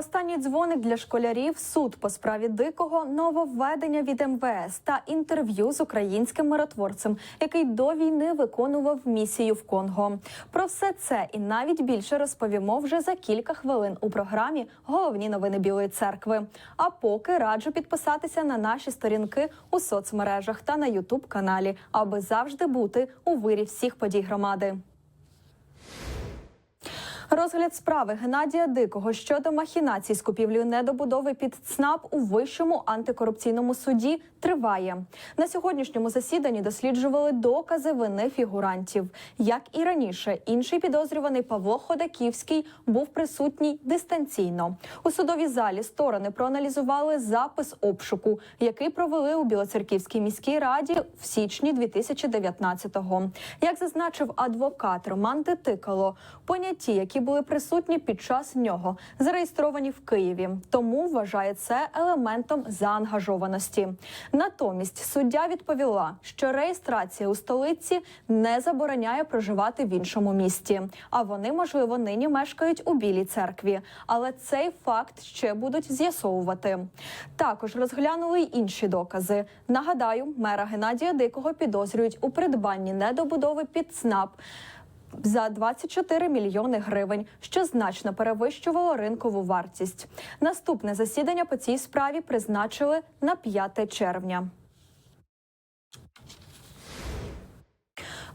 Останній дзвоник для школярів, суд по справі дикого, нововведення від МВС та інтерв'ю з українським миротворцем, який до війни виконував місію в Конго. Про все це і навіть більше розповімо вже за кілька хвилин у програмі Головні новини Білої церкви. А поки раджу підписатися на наші сторінки у соцмережах та на Ютуб каналі, аби завжди бути у вирі всіх подій громади. Розгляд справи. Геннадія Дикого. Щодо махінацій з купівлею недобудови під ЦНАП у вищому антикорупційному суді триває. На сьогоднішньому засіданні досліджували докази вини фігурантів. Як і раніше, інший підозрюваний Павло Ходаківський був присутній дистанційно. У судовій залі сторони проаналізували запис обшуку, який провели у Білоцерківській міській раді в січні 2019-го. Як зазначив адвокат Роман Титикало, поняті, які були присутні під час нього, зареєстровані в Києві, тому вважає це елементом заангажованості. Натомість суддя відповіла, що реєстрація у столиці не забороняє проживати в іншому місті. А вони, можливо, нині мешкають у Білій церкві. Але цей факт ще будуть з'ясовувати. Також розглянули й інші докази. Нагадаю, мера Геннадія Дикого підозрюють у придбанні недобудови під ЦНАП за 24 мільйони гривень, що значно перевищувало ринкову вартість. Наступне засідання по цій справі призначили на 5 червня.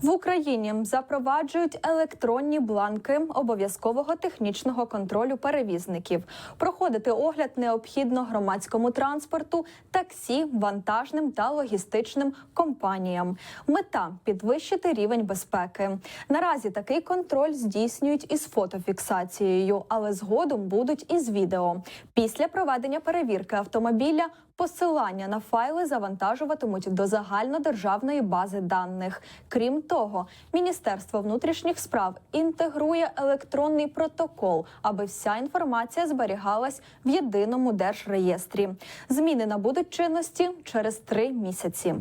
В Україні запроваджують електронні бланки обов'язкового технічного контролю перевізників. Проходити огляд необхідно громадському транспорту, таксі, вантажним та логістичним компаніям. Мета підвищити рівень безпеки. Наразі такий контроль здійснюють із фотофіксацією, але згодом будуть із відео. Після проведення перевірки автомобіля Посилання на файли завантажуватимуть до загальнодержавної бази даних. Крім того, Міністерство внутрішніх справ інтегрує електронний протокол, аби вся інформація зберігалась в єдиному держреєстрі. Зміни набудуть чинності через три місяці.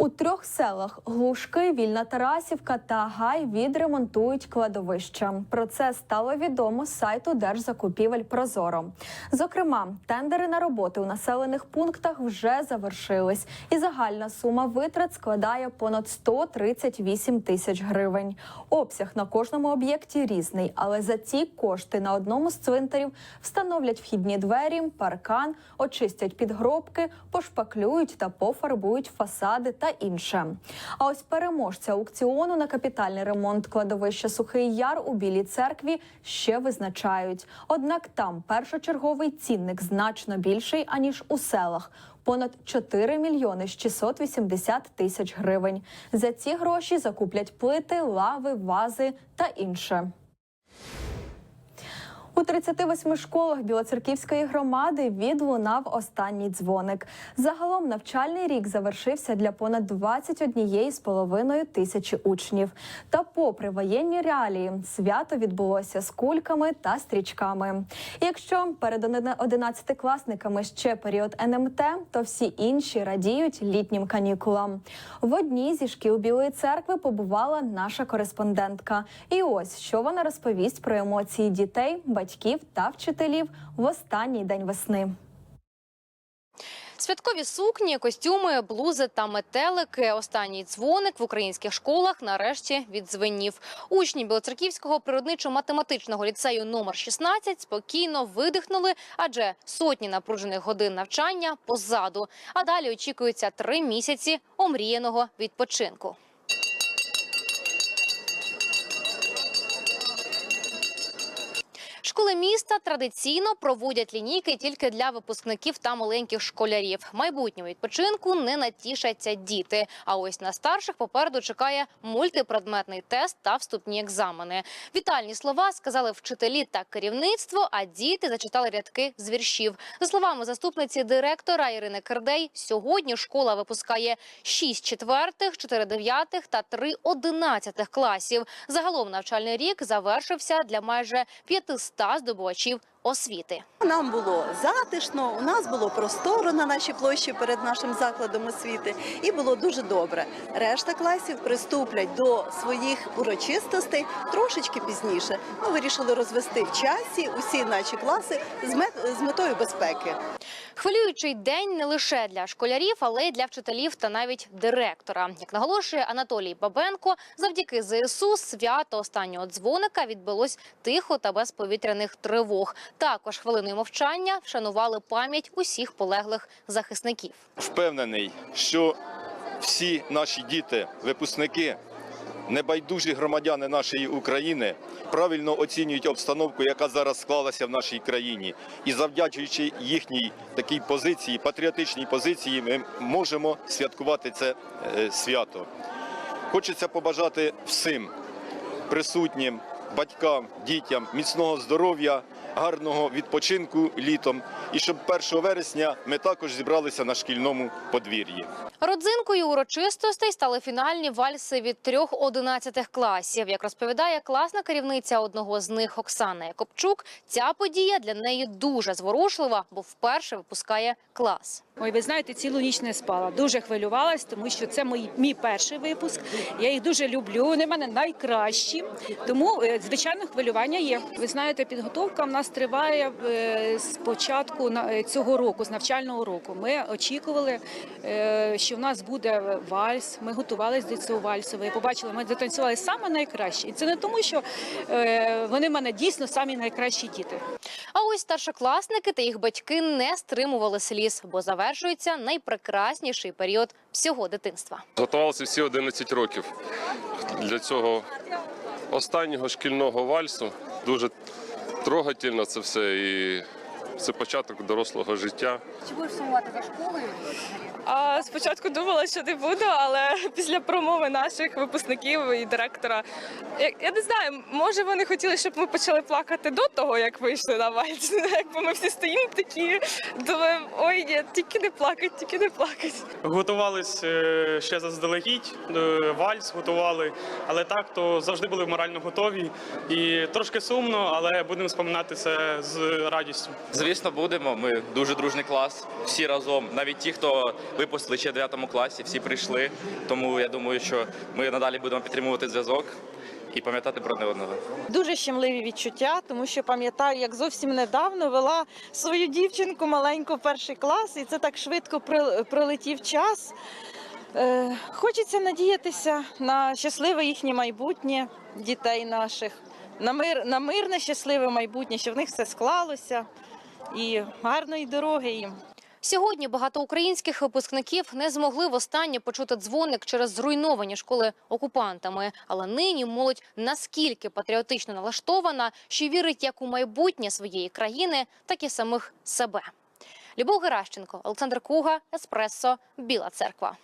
У трьох селах Глушки, Вільна Тарасівка та Гай відремонтують кладовища. Про це стало відомо з сайту Держзакупівель Прозоро. Зокрема, тендери на роботи у населених пунктах вже завершились, і загальна сума витрат складає понад 138 тисяч гривень. Обсяг на кожному об'єкті різний, але за ці кошти на одному з цвинтарів встановлять вхідні двері, паркан, очистять підгробки, пошпаклюють та пофарбують фасади та інше. А ось переможця аукціону на капітальний ремонт кладовища Сухий Яр у Білій церкві ще визначають. Однак там першочерговий цінник значно більший аніж у селах. Понад 4 мільйони 680 тисяч гривень. За ці гроші закуплять плити, лави, вази та інше. У 38 школах Білоцерківської громади відлунав останній дзвоник. Загалом навчальний рік завершився для понад 21 з половиною тисячі учнів. Та, попри воєнні реалії, свято відбулося з кульками та стрічками. Якщо перед одинадцятикласниками ще період НМТ, то всі інші радіють літнім канікулам. В одній зі шкіл Білої церкви побувала наша кореспондентка. І ось що вона розповість про емоції дітей, батьків та вчителів в останній день весни. Святкові сукні, костюми, блузи та метелики. Останній дзвоник в українських школах нарешті відзвенів. Учні Білоцерківського природничо-математичного ліцею номер 16 спокійно видихнули, адже сотні напружених годин навчання позаду. А далі очікується три місяці омріяного відпочинку. Школи міста традиційно проводять лінійки тільки для випускників та маленьких школярів. Майбутньому відпочинку не натішаться діти. А ось на старших попереду чекає мультипредметний тест та вступні екзамени. Вітальні слова сказали вчителі та керівництво, а діти зачитали рядки з віршів. За словами заступниці директора Ірини Кердей, сьогодні школа випускає 6 четвертих, 4 дев'ятих та 3 одинадцятих класів. Загалом навчальний рік завершився для майже 500 здобувачів освіти. Нам було затишно, у нас було просторо на нашій площі перед нашим закладом освіти, і було дуже добре. Решта класів приступлять до своїх урочистостей трошечки пізніше. Ми вирішили розвести в часі усі наші класи з мет- з метою безпеки. Хвилюючий день не лише для школярів, але й для вчителів та навіть директора. Як наголошує Анатолій Бабенко, завдяки ЗСУ свято останнього дзвоника відбулось тихо та без повітряних тривог. Також хвилиною мовчання вшанували пам'ять усіх полеглих захисників. впевнений, що всі наші діти, випускники, небайдужі громадяни нашої України правильно оцінюють обстановку, яка зараз склалася в нашій країні. І завдячуючи їхній такій позиції, патріотичній позиції, ми можемо святкувати це е, свято. Хочеться побажати всім присутнім, батькам, дітям міцного здоров'я, гарного відпочинку літом, і щоб 1 вересня ми також зібралися на шкільному подвір'ї. Родзинкою урочистостей стали фінальні вальси від трьох одинадцятих класів. Як розповідає класна керівниця одного з них Оксана Якобчук, ця подія для неї дуже зворушлива, бо вперше випускає клас. Ой, ви знаєте, цілу ніч не спала. Дуже хвилювалась, тому що це мій, мій перший випуск. Я їх дуже люблю. Вони в мене найкращі. Тому, е, звичайно, хвилювання є. Ви знаєте, підготовка в нас триває е, з початку на- е, цього року, з навчального року. Ми очікували, е, що в нас буде вальс. Ми готувалися до цього вальсу. Ви побачили, ми затанцювали саме найкраще. І це не тому, що вони в мене дійсно самі найкращі діти. А ось старшокласники та їх батьки не стримували сліз, бо завершується найпрекрасніший період всього дитинства. Готувалися всі 11 років для цього останнього шкільного вальсу. Дуже трогательно це все і це початок дорослого життя. Чи будеш сумувати за школою? А спочатку думала, що не буду, але після промови наших випускників і директора, я, я не знаю, може вони хотіли, щоб ми почали плакати до того, як вийшли на вальс. Якби ми всі стоїмо такі, думаємо, ой, ні, тільки не плакать, тільки не плакать. Готувались е, ще заздалегідь, е, вальс готували, але так то завжди були морально готові. І трошки сумно, але будемо споминати це з радістю. Звісно, будемо. Ми дуже дружний клас, всі разом. Навіть ті, хто випустили ще в 9 класі, всі прийшли. Тому я думаю, що ми надалі будемо підтримувати зв'язок і пам'ятати про одне одного. Дуже щемливі відчуття, тому що пам'ятаю, як зовсім недавно вела свою дівчинку маленьку в перший клас, і це так швидко пролетів час. Е, хочеться надіятися на щасливе їхнє майбутнє дітей наших, на мир, на мирне щасливе майбутнє, щоб в них все склалося. І гарної дороги їм. Сьогодні багато українських випускників не змогли востаннє почути дзвоник через зруйновані школи окупантами. Але нині молодь наскільки патріотично налаштована, що вірить як у майбутнє своєї країни, так і самих себе. Любов Геращенко, Олександр Куга, Еспресо, Біла Церква.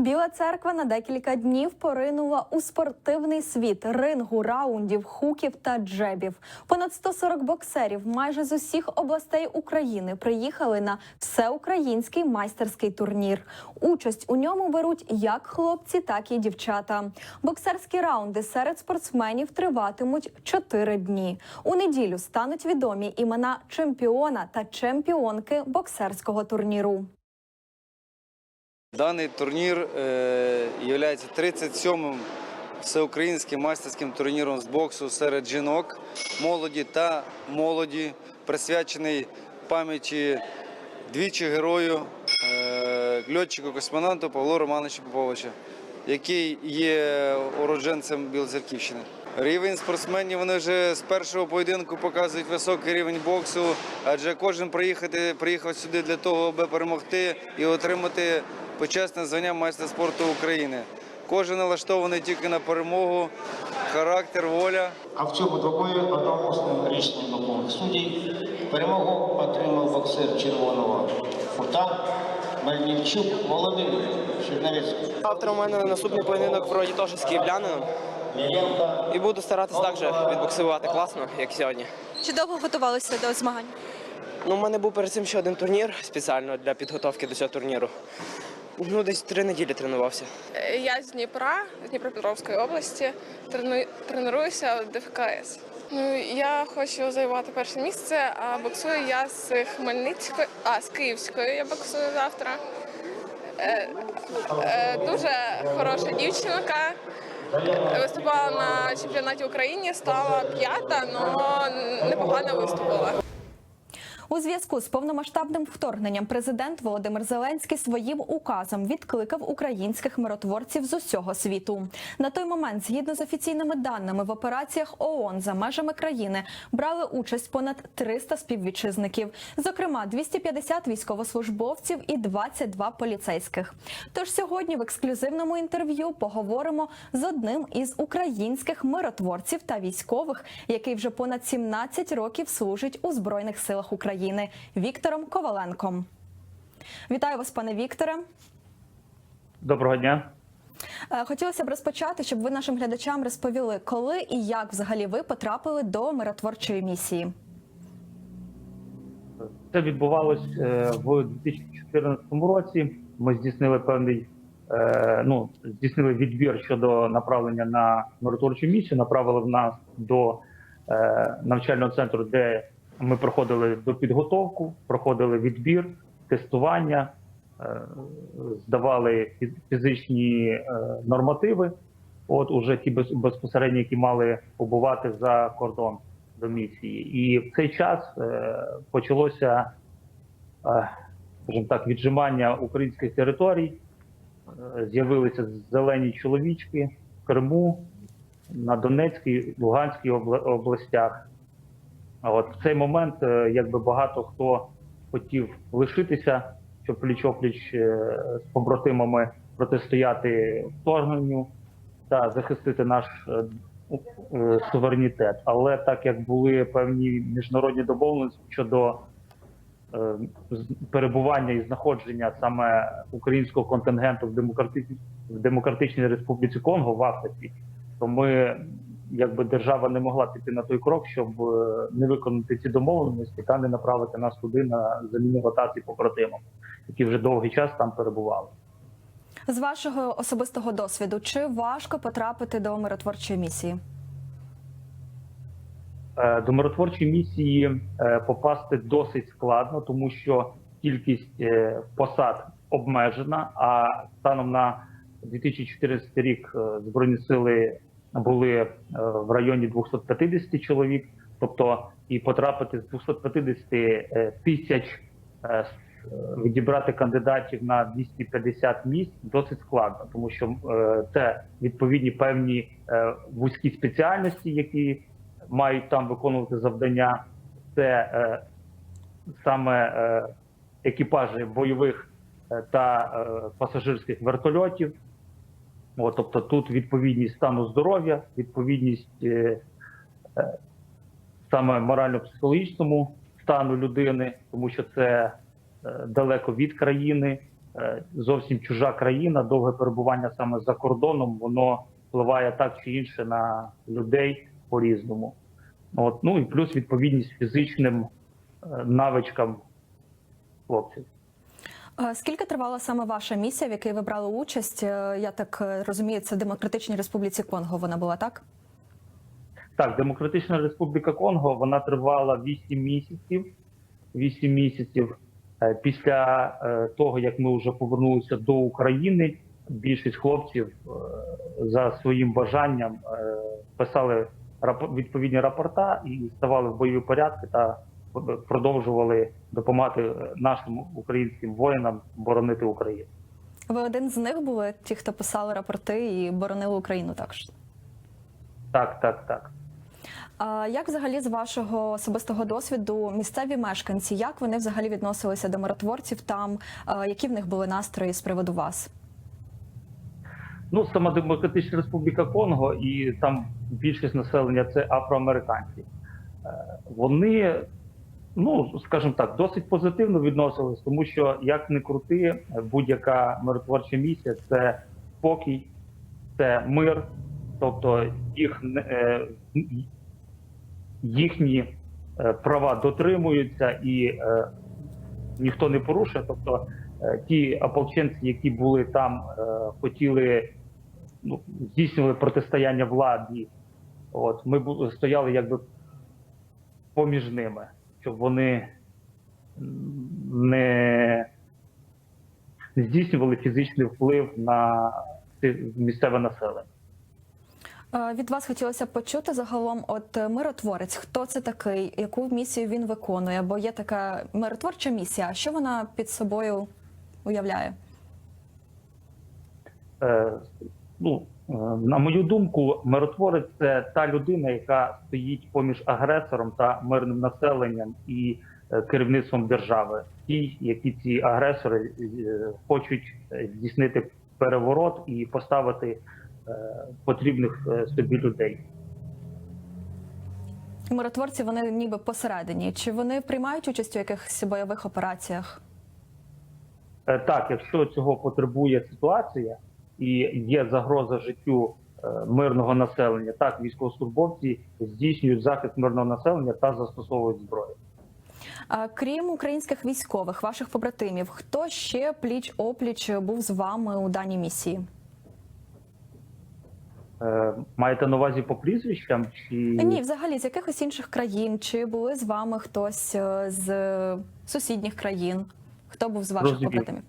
Біла церква на декілька днів поринула у спортивний світ рингу, раундів, хуків та джебів. Понад 140 боксерів майже з усіх областей України приїхали на всеукраїнський майстерський турнір. Участь у ньому беруть як хлопці, так і дівчата. Боксерські раунди серед спортсменів триватимуть 4 дні. У неділю стануть відомі імена чемпіона та чемпіонки боксерського турніру. Даний турнір е, є 37-м всеукраїнським майстерським турніром з боксу серед жінок, молоді та молоді, присвячений пам'яті двічі герою, е, льотчику-космонавту Павлу Романовичу Поповича, який є уродженцем Білоцерківщини. Рівень спортсменів вони вже з першого поєдинку показують високий рівень боксу, адже кожен приїхати, приїхав сюди для того, аби перемогти і отримати почесне звання майстра спорту України. Кожен налаштований тільки на перемогу, характер, воля. А в цьому двобої одноголосним рішенням бокових суддів перемогу отримав боксер червоного фута Мельнівчук Володимир Чернівецький. Завтра у мене наступний поєдинок в роді теж з київлянином. І буду старатися так же відбоксувати класно, як сьогодні. Чи довго готувалися до змагань? Ну, у мене був перед цим ще один турнір спеціально для підготовки до цього турніру. Ну, десь три неділі тренувався. Я з Дніпра, з Дніпропетровської області, трену- тренуюся в ДФКС. Ну я хочу займати перше місце, а боксую я з Хмельницької, а з Київської я боксую завтра. Е, е, дуже хороша дівчинка. Виступала на чемпіонаті України, стала п'ята, але непогано виступила. У зв'язку з повномасштабним вторгненням президент Володимир Зеленський своїм указом відкликав українських миротворців з усього світу. На той момент, згідно з офіційними даними, в операціях ООН за межами країни брали участь понад 300 співвітчизників, зокрема 250 військовослужбовців і 22 поліцейських. Тож сьогодні в ексклюзивному інтерв'ю поговоримо з одним із українських миротворців та військових, який вже понад 17 років служить у збройних силах України Віктором Коваленком. Вітаю вас, пане Вікторе. Доброго дня. Е, Хотілося б розпочати, щоб ви нашим глядачам розповіли, коли і як взагалі ви потрапили до миротворчої місії. Це відбувалось е, в 2014 році. Ми здійснили певний е, ну здійснили відбір щодо направлення на миротворчу місію. Направили в нас до навчального центру, де ми проходили до підготовку, проходили відбір, тестування, е, здавали фі- фізичні е, нормативи. От уже ті без- безпосередньо, які мали побувати за кордон до місії. І в цей час е, почалося, скажімо так, віджимання українських територій. З'явилися зелені чоловічки в Криму, на Донецькій, Луганській областях. А от в цей момент, е, якби багато хто хотів лишитися, щоб пліч-опліч е, з побратимами протистояти вторгненню та захистити наш е, суверенітет. Але так як були певні міжнародні домовленості щодо перебування і знаходження саме українського контингенту в демократичній в демократичній республіці Конго в Африці, то ми, якби держава, не могла піти на той крок, щоб е, не виконати ці домовленості та не направити нас туди на заміну ротації побратимам, які вже довгий час там перебували. З вашого особистого досвіду, чи важко потрапити до миротворчої місії? Е, До миротворчої місії е, попасти досить складно, тому що кількість посад обмежена. А станом на 2014 рік збройні сили були е, в районі 250 чоловік. Тобто, і потрапити з 250 е, тисяч е, відібрати кандидатів на 250 місць досить складно, тому що це відповідні певні вузькі спеціальності, які мають там виконувати завдання. Це саме екіпажі бойових та пасажирських вертольотів. От, тобто тут відповідність стану здоров'я, відповідність е, е, саме морально-психологічному стану людини, тому що це е, далеко від країни, е, зовсім чужа країна, довге перебування саме за кордоном, воно впливає так чи інше на людей по-різному. От, ну і плюс відповідність фізичним е, навичкам хлопців. Скільки тривала саме ваша місія, в якій ви брали участь? Е, Я так е, розумію, це Демократичній Республіці Конго. Вона була так? Так, Демократична Республіка Конго вона тривала 8 місяців. 8 місяців Е, після того, як ми вже повернулися до України, більшість хлопців за своїм бажанням писали відповідні рапорта і ставали в бойові порядки та продовжували допомагати е, нашим українським воїнам боронити Україну. Ви один з них були, ті, хто писали рапорти і боронили Україну також. Так, так, так. А як взагалі з вашого особистого досвіду місцеві мешканці, як вони взагалі відносилися до миротворців там? Які в них були настрої з приводу вас? Ну, сама Демократична Республіка Конго і там більшість населення це афроамериканці. Е, Вони, ну скажімо так, досить позитивно відносились, тому що як не крути, будь-яка миротворча місія це спокій, це мир, тобто їх е, їхні е, права дотримуються і е, ніхто не порушує. Тобто ті ополченці, які були там, хотіли ну, здійснювали протистояння владі. От ми стояли якби поміж ними, щоб вони не здійснювали фізичний вплив на місцеве населення. Е, Від вас хотілося б почути загалом, от е, миротворець, хто це такий, яку місію він виконує? Бо є така миротворча місія. Що вона під собою уявляє? Е, ну, на мою думку, миротворець це та людина, яка стоїть поміж агресором та мирним населенням і е, керівництвом держави. Ті, які ці агресори е, хочуть е, здійснити переворот і поставити е, потрібних е, собі людей. Миротворці вони ніби посередині. Чи вони приймають участь у якихось бойових операціях? Е, Так, якщо цього потребує ситуація і є загроза життю е, мирного населення, так військовослужбовці здійснюють захист мирного населення та застосовують зброю. Крім українських військових, ваших побратимів, хто ще пліч опліч був з вами у даній місії? Е, Маєте на увазі по прізвищам чи Ні, взагалі з якихось інших країн, чи були з вами хтось е, з сусідніх країн? Хто був з ваших побратимів?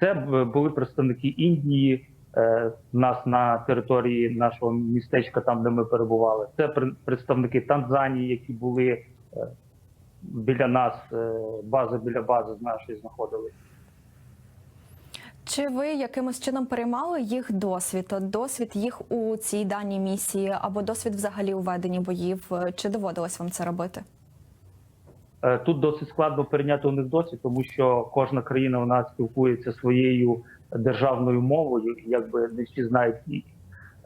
Це були представники Індії? е, Нас на території нашого містечка, там де ми перебували. Це пр- представники Танзанії, які були е, біля нас, е, база біля бази з нашої знаходились. Чи ви якимось чином переймали їх досвід? Досвід їх у цій даній місії або досвід взагалі у веденні боїв? Е, Чи доводилось вам це робити? Е, Тут досить складно перейняти у них досвід, тому що кожна країна у нас спілкується своєю державною мовою. Якби не всі знають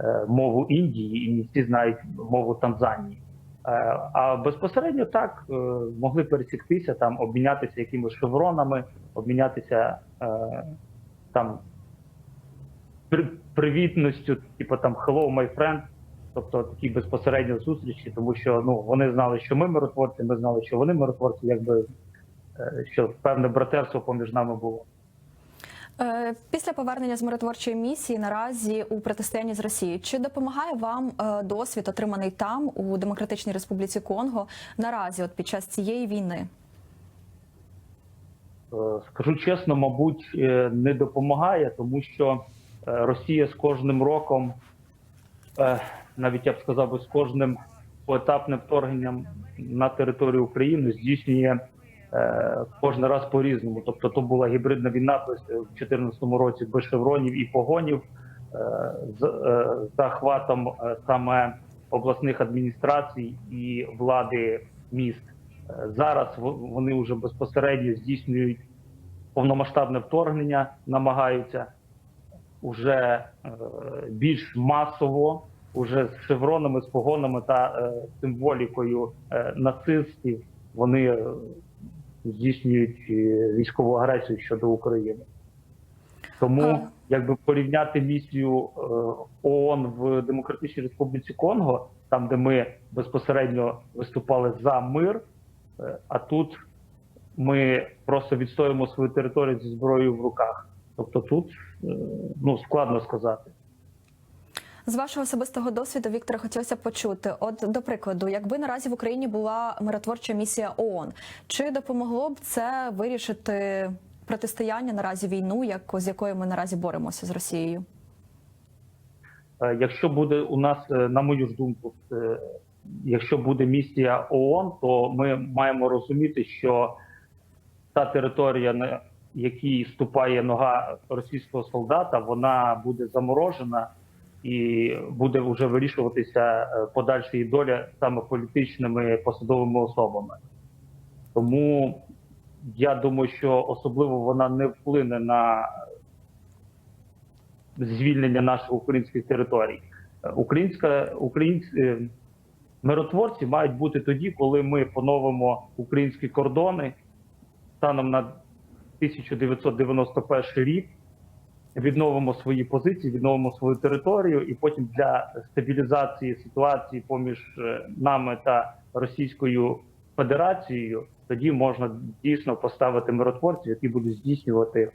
е, мову Індії, і не всі знають мову Танзанії. Е, А безпосередньо так могли пересіктися, там обмінятися якимись шевронами, обмінятися там при- привітністю, типу там hello, my friend, тобто такі безпосередньо зустрічі, тому що ну вони знали, що ми миротворці, ми знали, що вони миротворці, якби е, що певне братерство поміж нами було. Е, Після повернення з миротворчої місії наразі у протистоянні з Росією чи допомагає вам е, досвід, отриманий там у Демократичній Республіці Конго, наразі, от під час цієї війни? Скажу чесно, мабуть, не допомагає, тому що Росія з кожним роком, навіть я б сказав, би, з кожним поетапним вторгненням на територію України здійснює е, кожен раз по-різному. Тобто, то була гібридна війна в 2014 році без шевронів і погонів е, з е, захватом е, саме обласних адміністрацій і влади міст. Е, Зараз вони вже безпосередньо здійснюють повномасштабне вторгнення, намагаються уже е, більш масово, уже з шевронами, з погонами та е, символікою е, нацистів. Вони е, здійснюють військову агресію щодо України. Тому, якби порівняти місію ООН в Демократичній Республіці Конго, там де ми безпосередньо виступали за мир, а тут ми просто відстоїмо свою територію зі зброєю в руках. Тобто тут ну складно сказати. З вашого особистого досвіду, Віктора, хотілося почути. От до прикладу, якби наразі в Україні була миротворча місія ООН, чи допомогло б це вирішити протистояння наразі війну, як з якою ми наразі боремося з Росією? Е, Якщо буде у нас, е, на мою ж думку, е, якщо буде місія ООН, то ми маємо розуміти, що та територія, на якій ступає нога російського солдата, вона буде заморожена і буде вже вирішуватися е, подальша її доля саме політичними посадовими особами. Тому я думаю, що особливо вона не вплине на звільнення наших українських територій. Українська українські е, миротворці мають бути тоді, коли ми поновимо українські кордони станом на 1991 рік. Відновимо свої позиції, відновимо свою територію, і потім для стабілізації ситуації поміж е, нами та Російською Федерацією тоді можна дійсно поставити миротворців, які будуть здійснювати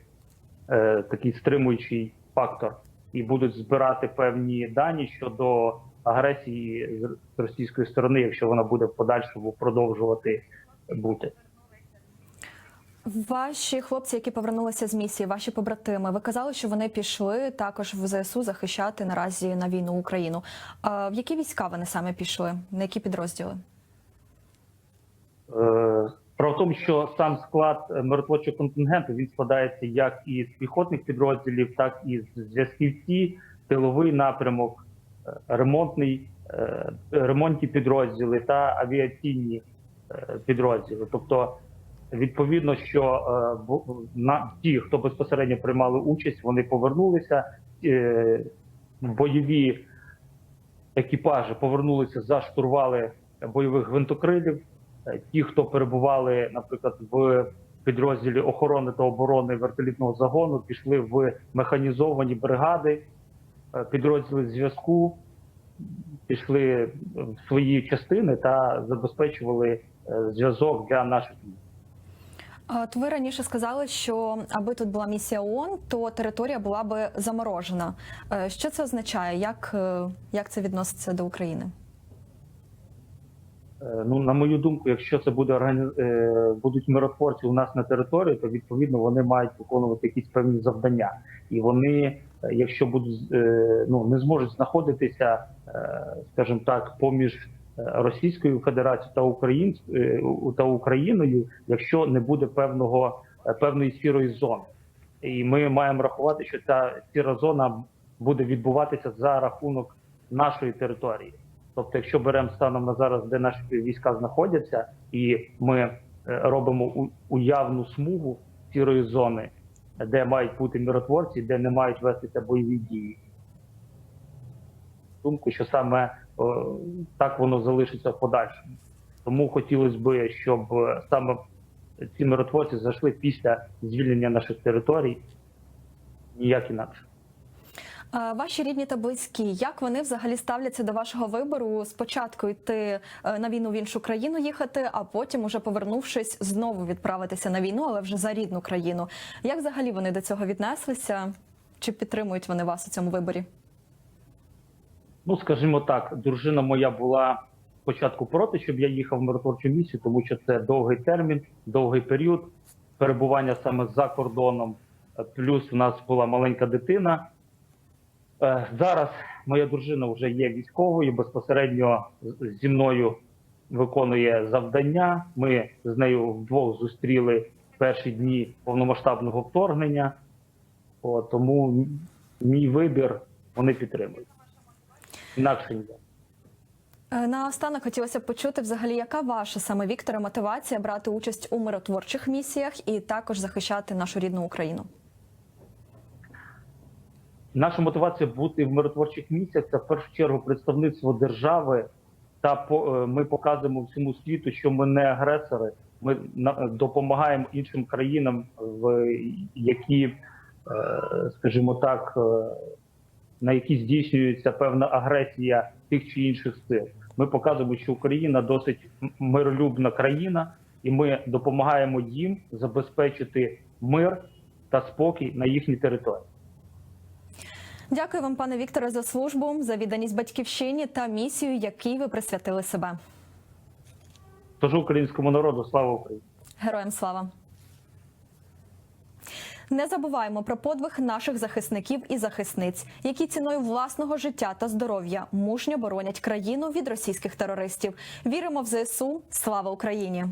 е, такий стримуючий фактор, і будуть збирати певні дані щодо агресії з з російської сторони, якщо вона буде в подальшому продовжувати бути. Ваші хлопці, які повернулися з місії, ваші побратими, ви казали, що вони пішли також в ЗСУ захищати наразі на війну Україну. А в які війська вони саме пішли? На які підрозділи? Е, в тому, що сам склад миротворчого контингенту він складається як із піхотних підрозділів, так і з зв'язківці, тиловий напрямок, е, ремонтний, е, ремонтні підрозділи та авіаційні підрозділи. Тобто, відповідно, що е, на ті, хто безпосередньо приймали участь, вони повернулися. е, Бойові екіпажі повернулися за штурвали бойових гвинтокрилів. Е, Ті, хто перебували, наприклад, в підрозділі охорони та оборони вертолітного загону, пішли в механізовані бригади, підрозділи зв'язку, пішли в свої частини та забезпечували зв'язок для наших От ви раніше сказали, що аби тут була місія ООН, то територія була би заморожена. Е, Що це означає? Як, е, як це відноситься до України? Е, Ну, на мою думку, якщо це буде органі... будуть миротворці у нас на території, то відповідно вони мають виконувати якісь певні завдання, і вони, якщо будуть ну не зможуть знаходитися, скажімо так, поміж Російською Федерацією та Українською та Україною, якщо не буде певного е, певної сірої зони, і ми маємо рахувати, що ця сіра зона буде відбуватися за рахунок нашої території. Тобто, якщо беремо станом на зараз, де наші війська знаходяться, і ми е, робимо уявну смугу сірої зони, де мають бути миротворці, де не мають вестися бойові дії. Думку, що саме так воно залишиться в подальшому. Тому хотілося б, щоб е, саме ці миротворці зайшли після звільнення наших територій, ніяк інакше. А Ваші рідні та близькі, як вони взагалі ставляться до вашого вибору спочатку йти е, на війну в іншу країну їхати, а потім, уже повернувшись, знову відправитися на війну, але вже за рідну країну. Як взагалі вони до цього віднеслися? Чи підтримують вони вас у цьому виборі? Ну, скажімо так, дружина моя була спочатку проти, щоб я їхав в миротворчу місію, тому що це довгий термін, довгий період перебування саме за кордоном. Плюс у нас була маленька дитина. Е, Зараз моя дружина вже є військовою, безпосередньо зі мною виконує завдання. Ми з нею вдвох зустріли перші дні повномасштабного вторгнення. Тому мій вибір вони підтримують. Інакше ніяк. Е, Наостанок хотілося б почути взагалі, яка ваша саме Віктора мотивація брати участь у миротворчих місіях і також захищати нашу рідну Україну? Наша мотивація бути в миротворчих місіях це в першу чергу представництво держави. Та е, ми показуємо всьому світу, що ми не агресори. Ми допомагаємо іншим країнам, в які, е, скажімо так, на які здійснюється певна агресія тих чи інших сил. Ми показуємо, що Україна досить миролюбна країна, і ми допомагаємо їм забезпечити мир та спокій на їхній території. Дякую вам, пане Вікторе, за службу, за відданість батьківщині та місію, якій ви присвятили себе. Тож українському народу слава Україні! Героям слава! Не забуваємо про подвиг наших захисників і захисниць, які ціною власного життя та здоров'я мужньо боронять країну від російських терористів. Віримо в ЗСУ. Слава Україні!